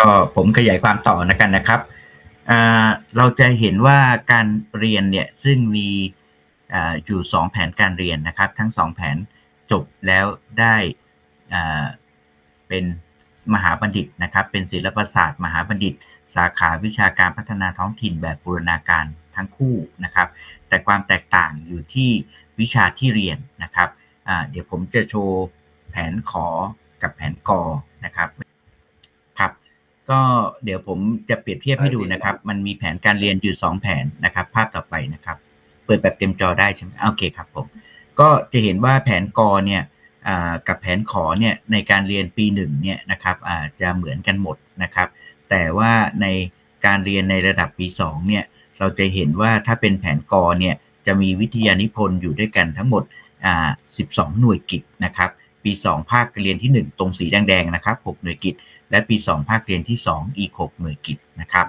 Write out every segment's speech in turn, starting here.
ก็ผมขยายความต่อนะกันนะครับ เราจะเห็นว่าการเรียนเนี่ยซึ่งมีออยู่สองแผนการเรียนนะครับ ทั้งสองแผนจบแล้วได้เป็นมหาบัณฑิตนะครับ เป็นศิลปศาสตร์ มหาบัณฑิต สาขาวิชาการพัฒนาท้องถิ่นแบบบูรณาการทั้งคู่นะครับ แต่ความแตกต่างอยู่ที่วิชาที่เรียนนะครับเดี๋ยวผมจะโชว์แผนขอกับแผนกอนะครับ ก็เดี๋ยวผมจะเปรียบเทียบให้ดูนะครับ มันมีแผนการเรียนอยู่สองแผนนะครับ ภาพต่อไปนะครับ เปิดแบบเต็มจอได้ใช่ไหมโอเคครับผม ก็จะเห็นว่าแผนกอเนี่ยอ่ากับแผนขอเนี่ยในการเรียนปีหนึ่งเนี่ยนะครับอาจจะเหมือนกันหมดนะครับ แต่ว่าในการเรียนในระดับปีสองเนี่ยเราจะเห็นว่าถ้าเป็นแผนกอเนี่ยจะมีวิทยานิพนธ์อยู่ด้วยกันทั้งหมดอ่า12 หน่วยกิจนะครับ ปี 2 ภาคเรียนที่ 1 ตรงสีแดงๆนะครับ 6 หน่วยกิจ และปี 2 ภาคเรียนที่ 2 อีก6หน่วยกิจนะครับ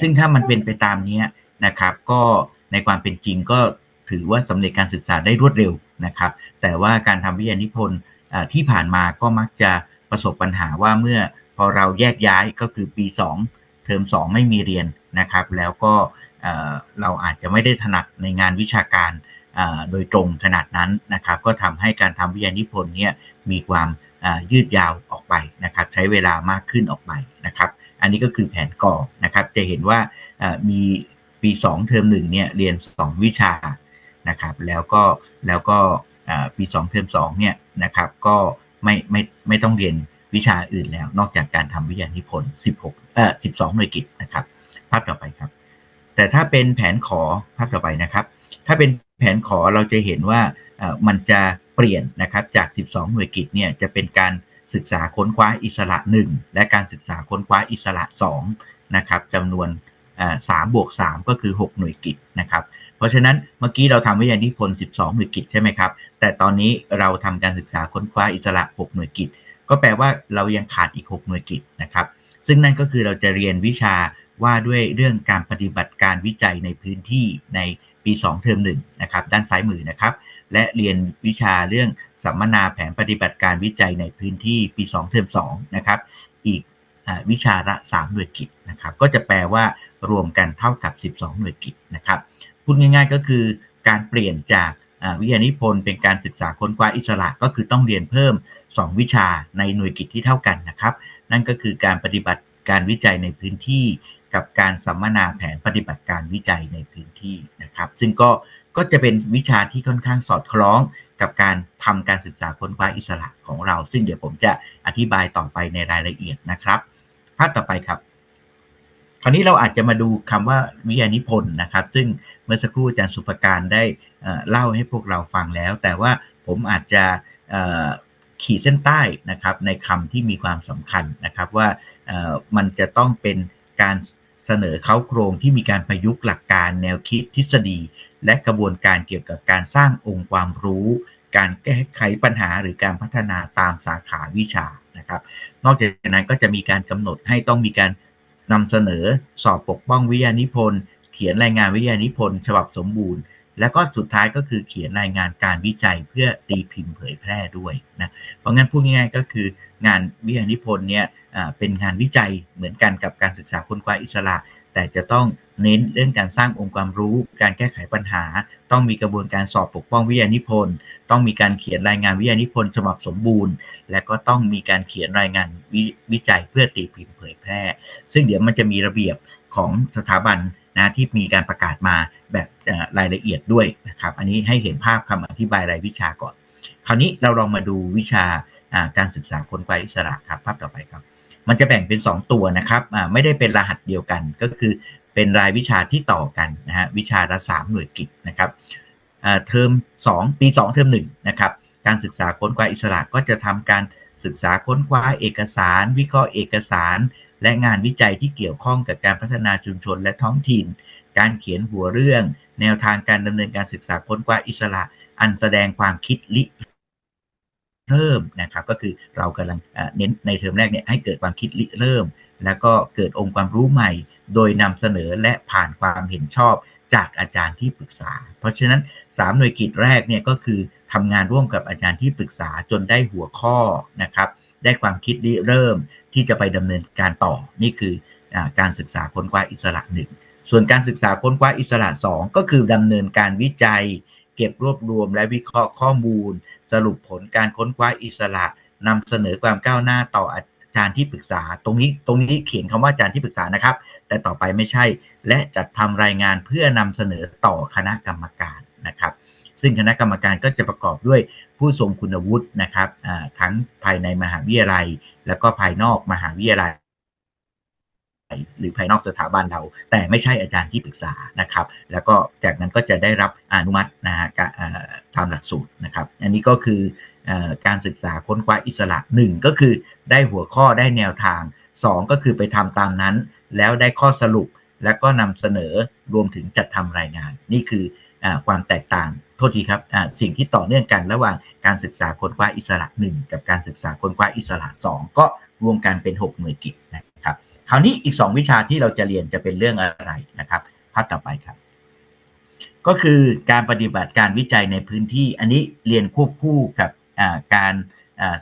ซึ่งถ้ามันเป็นไปตามเนี้ยนะครับ ก็ในความเป็นจริงก็ถือว่าสำเร็จการศึกษาได้รวดเร็วนะครับ แต่ว่าการทำวิทยานิพนธ์อ่าที่ผ่านมาก็มักจะประสบปัญหาว่าเมื่อพอเราแยกย้ายก็คือปี 2 เทอม 2 ไม่มีเรียนนะครับ แล้วก็เอ่อเราอาจจะไม่ได้ถนัดในงานวิชาการอ่าโดยตรงขนาดนั้นนะครับ ก็ทำให้การทำวิทยานิพนธ์เนี่ยมีความอ่า ยืดยาวออกไปนะครับใช้เวลามากขึ้นออกไปนะครับ อันนี้ก็คือแผนก่อนะครับจะเห็นว่ามีปี 2 เทอม1เนี่ยเรียน 2 วิชานะครับแล้วก็แล้วก็ปี 2 เทอม2เนี่ยนะครับก็ไม่ไม่ไม่ต้องเรียนวิชาอื่นแล้ว นอกจากการทำวิทยานิพนธ์ 16เอ่อ12 หน่วยกิจนะครับภาพต่อไปครับ แต่ถ้าเป็นแผนขอภาพต่อไปนะครับ ถ้าเป็นแผนขอเราจะเห็นว่ามันจะ เปลี่ยนนะครับจาก 12 หน่วยกิจเนี่ยจะเป็นการศึกษาค้นคว้าอิสระ 1 และการศึกษาค้นคว้าอิสระ2นะครับจำนวนสามบวก3ก็คือ 6 หน่วยกิจนะครับ เพราะฉะนั้นเมื่อกี้เราทำวิทยานิพนธ์12 หน่วยกิจใช่ไหมครับ แต่ตอนนี้เราทำการศึกษาค้นคว้าอิสระ 6 หน่วยกิจ ก็แปลว่าเรายังขาดอีก 6 หน่วยกิจนะครับ ซึ่งนั่นก็คือเราจะเรียนวิชาว่าด้วยเรื่องการปฏิบัติการวิจัยในพื้นที่ในปี 2 เทอม1นะครับด้านซ้ายมือนะครับ และเรียนวิชาเรื่องสัมมนาแผนปฏิบัติการวิจัยในพื้นที่ปี 2 เทอม2นะครับ อีกอวิชาละ 3 หน่วยกิจนะครับ ก็จะแปลว่ารวมกันเท่ากับ 12 หน่วยกิจนะครับ พูดง่ายๆก็คือการเปลี่ยนจากวิทยานิพนธ์เป็นการศึกษาค้นคว้าอิสระก็คือต้องเรียนเพิ่ม 2 วิชาในหน่วยกิจที่เท่ากันนะครับ นั่นก็คือการปฏิบัติการวิจัยในพื้นที่ กับการสัมมนาแผนปฏิบัติการวิจัยในพื้นที่นะครับ ซึ่งก็ ก็จะเป็นวิชาที่ค่อนข้างสอดคล้องกับการทำการศึกษาค้นคว้าอิสระของเรา ซึ่งเดี๋ยวผมจะอธิบายต่อไปในรายละเอียดนะครับ ภาพต่อไปครับ คราวนี้เราอาจจะมาดูคำว่าวิทยานิพนธ์นะครับ ซึ่งเมื่อสักครู่อาจารย์สุภการได้เล่าให้พวกเราฟังแล้ว แต่ว่าผมอาจจะขีดเส้นใต้นะครับในคำที่มีความสำคัญนะครับว่ามันจะต้องเป็นการ เสนอเขาโครงที่มีการประยุกต์หลักการแนวคิดทฤษฎี และกระบวนการเกี่ยวกับการสร้างองค์ความรู้ การแก้ไขปัญหาหรือการพัฒนาตามสาขาวิชานะครับ นอกจากนั้นก็จะมีการกำหนดให้ต้องมีการนำเสนอสอบปกป้องวิทยานิพนธ์ เขียนรายงานวิทยานิพนธ์ ฉบับสมบูรณ์ แล้วก็สุดท้ายก็คือเขียนรายงานการวิจัยเพื่อตีพิมพ์เผยแพร่ด้วยนะ เพราะงั้นพูดง่ายๆก็คืองานวิทยานิพนธ์เนี่ยเป็นงานวิจัยเหมือนกันกับการศึกษาค้นคว้าอิสระ แต่จะต้องเน้นเรื่องการสร้างองค์ความรู้ การแก้ไขปัญหา ต้องมีกระบวนการสอบปกป้องวิทยานิพนธ์ ต้องมีการเขียนรายงานวิทยานิพนธ์ฉบับสมบูรณ์ และก็ต้องมีการเขียนรายงานววิจัยเพื่อตีพิมพ์เผยแพร่ ซึ่งเดี๋ยวมันจะมีระเบียบของสถาบัน นะที่มีการประกาศมาแบบรายละเอียดด้วยนะครับ อันนี้ให้เห็นภาพคำอธิบายรายวิชาก่อน คราวนี้เราลองมาดูวิชาการศึกษาคนไกวอิสระครับภาพต่อไปครับ มันจะแบ่งเป็น 2 ตัวนะครับไม่ได้เป็นรหัสเดียวกัน ก็คือเป็นรายวิชาที่ต่อกันนะฮะวิชาละ 3 หน่วยกิจนะครับอ่าเทอม2 ปี 2 เทอม1นะครับการศึกษาค้นคว้าอิสระก็จะทำการศึกษาค้นคว้าเอกสาร วิเคราะห์เอกสาร และงานวิจัยที่เกี่ยวข้องกับการพัฒนาชุมชนและท้องถิ่น การเขียนหัวเรื่อง แนวทางการดำเนินการศึกษาค้นคว้าอิสระ อันแสดงความคิดลิเริ่มนะครับก็คือเรากำลังเน้นในเทอมแรกเนี่ยให้เกิดความคิดริเริ่ม แล้วก็เกิดองค์ความรู้ใหม่ โดยนำเสนอและผ่านความเห็นชอบจากอาจารย์ที่ปรึกษา เพราะฉะนั้น 3 หน่วยกิจแรกเนี่ยก็คือทำงานร่วมกับอาจารย์ที่ปรึกษาจนได้หัวข้อนะครับ ได้ความคิดริเริ่มที่จะไปดำเนินการต่อนี่คืออการศึกษาค้นคว้าอิสระหนึ่งส่วนการศึกษาค้นคว้าอิสระ 2 ก็คือดำเนินการวิจัย เก็บรวบรวมและวิเคราะห์ข้อมูล สรุปผลการค้นคว้าอิสระนำเสนอความก้าวหน้าต่ออาจารย์ที่ปรึกษา ตรงนี้ตรงนี้เขียนคำว่าอาจารย์ที่ปรึกษานะครับ แต่ต่อไปไม่ใช่ และจัดทำรายงานเพื่อนำเสนอต่อคณะกรรมการนะครับ ซึ่งคณะกรรมการก็จะประกอบด้วยผู้ทรงคุณวุฒินะครับทั้งภายในมหาวิทยาลัย แล้วก็ภายนอกมหาวิทยาลัยหรือภายนอกสถาบันเรา แต่ไม่ใช่อาจารย์ที่ปรึกษานะครับ แล้วก็จากนั้นก็จะได้รับอนุมัตินะฮะตามหลักสูตรนะครับ อันนี้ก็คือการศึกษาค้นคว้าอิสระ 1 ก็คือได้หัวข้อได้แนวทาง 2 ก็คือไปทำตามนั้น แล้วได้ข้อสรุปแล้วก็นำเสนอรวมถึงจัดทำรายงาน นี่คือ ความแตกต่างโทษทีครับสิ่งที่ต่อเนื่องกันระหว่างการศึกษาค้นคว้าอิสระ 1 กับการศึกษาค้นคว้าอิสระ 2 ก็รวมกันเป็น 6 หน่วยกิจนะครับคราวนี้อีก 2 วิชาที่เราจะเรียนจะเป็นเรื่องอะไรนะครับภาพต่อไปครับ ก็คือการปฏิบัติการวิจัยในพื้นที่ อันนี้เรียนควบคู่กับการ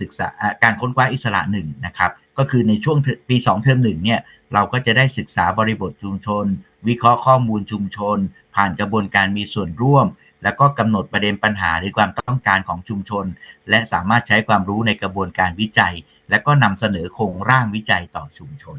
ศึกษาการค้นคว้าอิสระหนึ่งนะครับก็คือในช่วงปี 2 เทอมหนึ่งเนี่ย เราก็จะได้ศึกษาบริบทชุมชน วิเคราะห์ข้อมูลชุมชน ผ่านกระบวนการมีส่วนร่วม แล้วก็กำหนดประเด็นปัญหาหรือความต้องการของชุมชน และสามารถใช้ความรู้ในกระบวนการวิจัย และก็นำเสนอโครงร่างวิจัยต่อชุมชน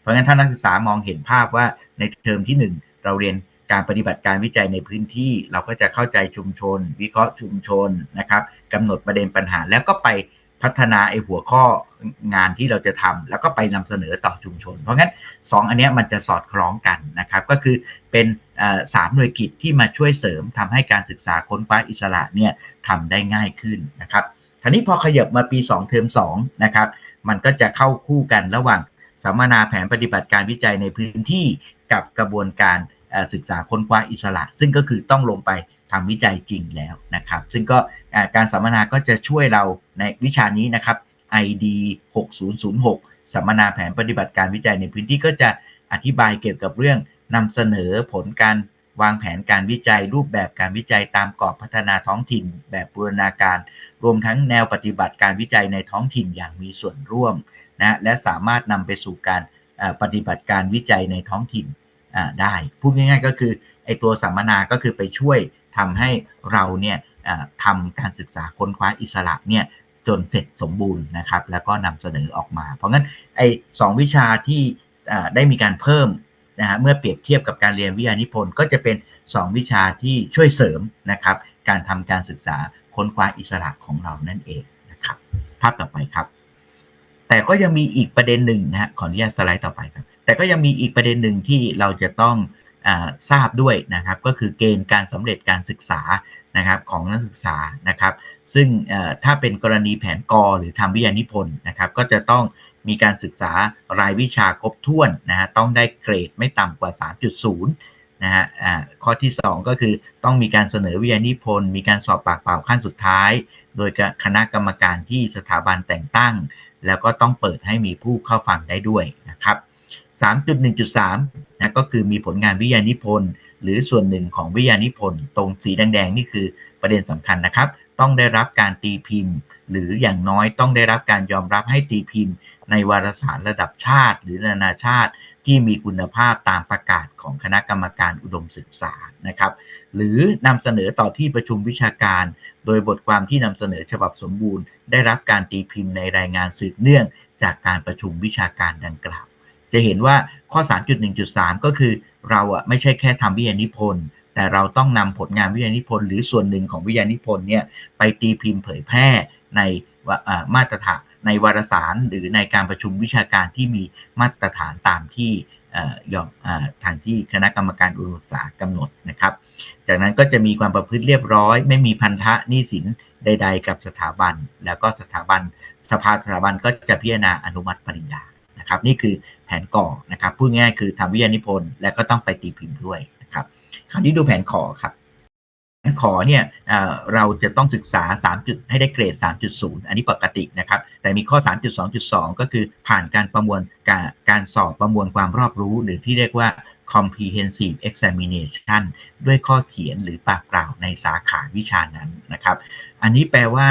เพราะงั้นท่านนักศึกษามองเห็นภาพว่าในเทอมที่ 1 เราเรียนการปฏิบัติการวิจัยในพื้นที่เราก็จะเข้าใจชุมชน วิเคราะห์ชุมชนนะครับกำหนดประเด็นปัญหาแล้วก็ไป พัฒนาไอ้หัวข้องานที่เราจะทำแล้วก็ไปนำเสนอต่อชุมชน เพราะงั้น 2 อันนี้มันจะสอดคล้องกันนะครับ ก็คือเป็นสามหน่วยกิจที่มาช่วยเสริมทำให้การศึกษาค้นคว้าอิสระเนี่ยทำได้ง่ายขึ้นนะครับทีนี้พอขยับมาปี 2 เทอม2นะครับมันก็จะเข้าคู่กันระหว่างสัมมนาแผนปฏิบัติการวิจัยในพื้นที่กับกระบวนการศึกษาค้นคว้าอิสระ ซึ่งก็คือต้องลงไป ทำวิจัยจริงแล้วนะครับ ซึ่งก็การสัมมนาก็จะช่วยเราในวิชานี้นะครับ ID 6006 สัมมนาแผนปฏิบัติการวิจัยในพื้นที่ก็จะอธิบายเกี่ยวกับเรื่องนำเสนอผลการวางแผนการวิจัย รูปแบบการวิจัยตามกรอบพัฒนาท้องถิ่น แบบบูรณาการ รวมทั้งแนวปฏิบัติการวิจัยในท้องถิ่นอย่างมีส่วนร่วมนะและสามารถนำไปสู่การปฏิบัติการวิจัยในท้องถิ่นได้พูดง่ายๆก็คือไอตัวสัมมนาก็คือไปช่วย ทำให้เราเนี่ยทำการศึกษาค้นคว้าอิสระเนี่ยจนเสร็จสมบูรณ์นะครับ แล้วก็นำเสนอออกมา เพราะงั้นไอ้สวิชาที่ได้มีการเพิ่มนะฮะเมื่อเปรียบเทียบกับการเรียนวิทยานิพนธ์ก็จะเป็น 2 วิชาที่ช่วยเสริมนะครับ การทำการศึกษาค้นคว้าอิสระของเรานั่นเองนะครับ ภาพต่อไปครับ แต่ก็ยังมีอีกประเด็นหนึ่งนะฮะขออนุญาตสไลด์ต่อไปครับ แต่ก็ยังมีอีกประเด็นหนึ่งที่เราจะต้อง ทราบด้วยนะครับ ก็คือเกณฑ์การสำเร็จการศึกษานะครับของนักศึกษานะครับ ซึ่งถ้าเป็นกรณีแผนกอหรือทำวิทยานิพนธ์นะครับ ก็จะต้องมีการศึกษารายวิชาครบถ้วนนะฮะต้องได้เกรดไม่ต่ำกว่า 3.0นะฮะข้อที่ 2 ก็คือต้องมีการเสนอวิทยานิพนธ์ มีการสอบปากเปล่าขั้นสุดท้าย โดยคณะกรรมการที่สถาบันแต่งตั้ง แล้วก็ต้องเปิดให้มีผู้เข้าฟังได้ด้วยนะครับ 3.1.3นะก็คือมีผลงานวิทยานิพนธ์หรือส่วนหนึ่งของวิทยานิพนธ์ตรงสีแดงๆนี่คือประเด็นสำคัญนะครับ ต้องได้รับการตีพิมพ์ หรืออย่างน้อยต้องได้รับการยอมรับให้ตีพิมพ์ ในวารสารระดับชาติ หรือนานาชาติที่มีคุณภาพตามประกาศของคณะกรรมการอุดมศึกษานะครับ หรือนำเสนอต่อที่ประชุมวิชาการ โดยบทความที่นำเสนอฉบับสมบูรณ์ ได้รับการตีพิมพ์ในรายงานสืบเนื่องจากการประชุมวิชาการดังกล่าว จะเห็นว่าข้อ 3.1.3 ก็คือเราอะไม่ใช่แค่ทำวิทยานิพนธ์ แต่เราต้องนำผลงานวิทยานิพนธ์หรือส่วนหนึ่งของวิทยานิพนธ์เนี่ยไปตีพิมพ์เผยแพร่ในมาตรฐานในวารสารหรือในการประชุมวิชาการที่มีมาตรฐานตามที่ยอมทางที่คณะกรรมการอุดมศึกษากำหนดนะครับ จากนั้นก็จะมีความประพฤติเรียบร้อย ไม่มีพันธะหนี้สินใด ๆ กับสถาบัน แล้วก็สถาบันสภาสถาบันก็จะพิจารณาอนุมัติปริญญา ครับ นี่คือแผนก่อนะครับพูดง่ายคือทำวิทยานิพนธ์และก็ต้องไปตีพิมพ์ด้วยนะครับคราวนี้ดูแผนขอครับแผนขอเนี่ยเราจะต้องศึกษา 3 จุดให้ได้เกรด 3.0 อันนี้ปกตินะครับ แต่มีข้อ 3.2.2 ก็คือผ่านการประมวลการการสอบประมวลความรอบรู้ หรือที่เรียกว่า comprehensive examination ด้วยข้อเขียนหรือปากเปล่าในสาขาวิชานั้นนะครับ อันนี้แปลว่า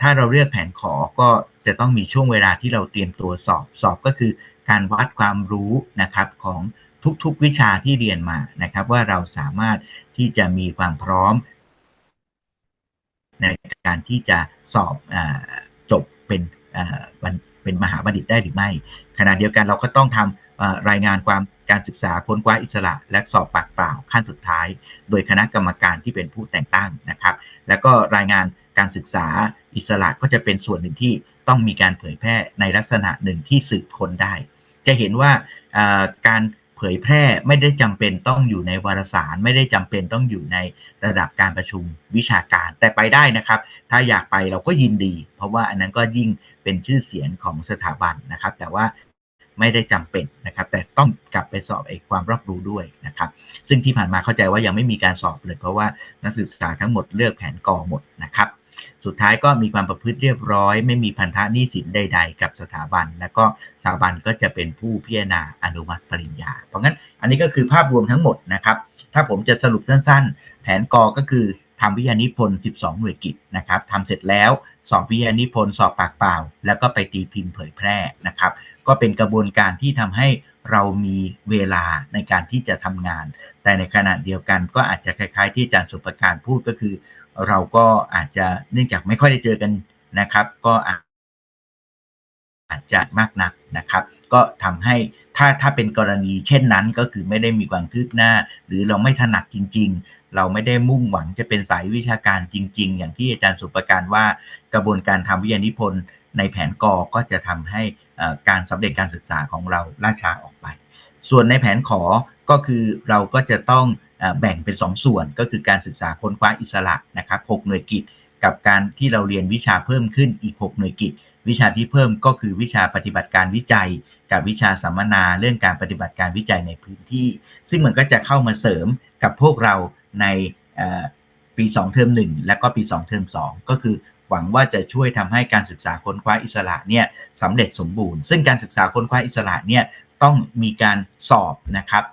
ถ้าเราเลือกแผนขอก็ จะต้องมีช่วงเวลาที่เราเตรียมตัวสอบสอบก็คือ การวัดความรู้นะครับของทุกๆวิชาที่เรียนมานะครับ ว่าเราสามารถที่จะมีความพร้อม ในการที่จะสอบอจบเป็นเป็นมหาบัณฑิตได้หรือไม่ ขณะเดียวกันเราก็ต้องทำรายงานความการศึกษาค้นคว้าอิสระ และสอบปากเปล่าขั้นสุดท้าย โดยคณะกรรมการที่เป็นผู้แต่งตั้งนะครับ แล้วก็รายงานการศึกษาอิสระก็จะเป็นส่วนหนึ่งที่ ต้องมีการเผยแพร่ในลักษณะหนึ่งที่สืบค้นได้ จะเห็นว่าการเผยแพร่ไม่ได้จำเป็นต้องอยู่ในวารสาร ไม่ได้จำเป็นต้องอยู่ในระดับการประชุมวิชาการ แต่ไปได้นะครับ ถ้าอยากไปเราก็ยินดี เพราะว่าอันนั้นก็ยิ่งเป็นชื่อเสียงของสถาบันนะครับ แต่ว่าไม่ได้จำเป็นนะครับ แต่ต้องกลับไปสอบไอ้ความรอบรู้ด้วยนะครับ ซึ่งที่ผ่านมาเข้าใจว่ายังไม่มีการสอบเลย เพราะว่านักศึกษาทั้งหมดเลือกแผนกอหมดนะครับ สุดท้ายก็มีความประพฤติเรียบร้อย ไม่มีพันธะหนี้สินใด ๆ กับสถาบัน แล้วก็สถาบันก็จะเป็นผู้พิจารณาอนุมัติปริญญา เพราะงั้นอันนี้ก็คือภาพรวมทั้งหมดนะครับ ถ้าผมจะสรุปสั้นๆ แผนกอก็คือทำวิทยานิพนธ์ 12 หน่วยกิจนะครับทำเสร็จแล้วสอบวิทยานิพนธ์สอบปากเปล่า แล้วก็ไปตีพิมพ์เผยแพร่นะครับ ก็เป็นกระบวนการที่ทำให้เรามีเวลาในการที่จะทำงาน แต่ในขณะเดียวกันก็อาจจะคล้ายๆ ที่อาจารย์สุประการพูดก็คือ เราก็อาจจะเนื่องจากไม่ค่อยได้เจอกันนะครับ ก็อาจอาจจะมากนักนะครับ ก็ทำให้ถ้าถ้าเป็นกรณีเช่นนั้นก็คือไม่ได้มีความคืบหน้า หรือเราไม่ถนัดจริง ๆ เราไม่ได้มุ่งหวังจะเป็นสายวิชาการจริง ๆ อย่างที่อาจารย์สุประการว่ากระบวนการทำวิทยานิพนธ์ในแผนกอก็จะทำให้การสำเร็จการศึกษาของเราล่าช้าออกไป ส่วนในแผนขอก็คือเราก็จะต้อง แบ่งเป็น 2 ส่วนก็คือการศึกษาค้นคว้าอิสระนะครับ6หน่วยกิจ กับการที่เราเรียนวิชาเพิ่มขึ้นอีก 6 หน่วยกิจ วิชาที่เพิ่มก็คือวิชาปฏิบัติการวิจัย กับวิชาสัมมนาเรื่องการปฏิบัติการวิจัยในพื้นที่ ซึ่งมันก็จะเข้ามาเสริมกับพวกเราในเอ่อปี 2 เทอม1 และก็ปี 2 เทอม2 ก็คือหวังว่าจะช่วยทำให้การศึกษาค้นคว้าอิสระเนี่ยสำเร็จสมบูรณ์ ซึ่งการศึกษาค้นคว้าอิสระเนี่ยต้องมีการสอบนะครับ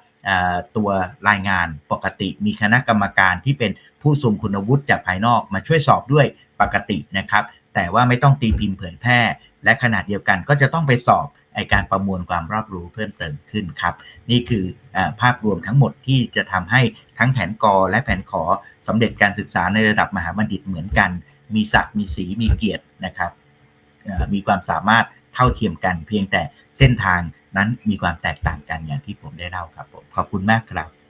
ตัวรายงานปกติมีคณะกรรมการที่เป็นผู้ทรงคุณวุฒิจากภายนอกมาช่วยสอบด้วยปกตินะครับ แต่ว่าไม่ต้องตีพิมพ์เผยแพร่ และขนาดเดียวกันก็จะต้องไปสอบไอการประมวลความรอบรู้เพิ่มเติมขึ้นครับ นี่คืออภาพรวมทั้งหมดที่จะทำให้ทั้งแผนกอและแผนขอสำเร็จการศึกษาในระดับมหาบัณฑิตเหมือนกัน มีศักดิ์มีสีมีเกียรตินะครับมีความสามารถเท่าเทียมกัน เพียงแต่เส้นทาง นั้นมีความแตกต่างกันอย่างที่ผมได้เล่าครับผมขอบคุณมากครับ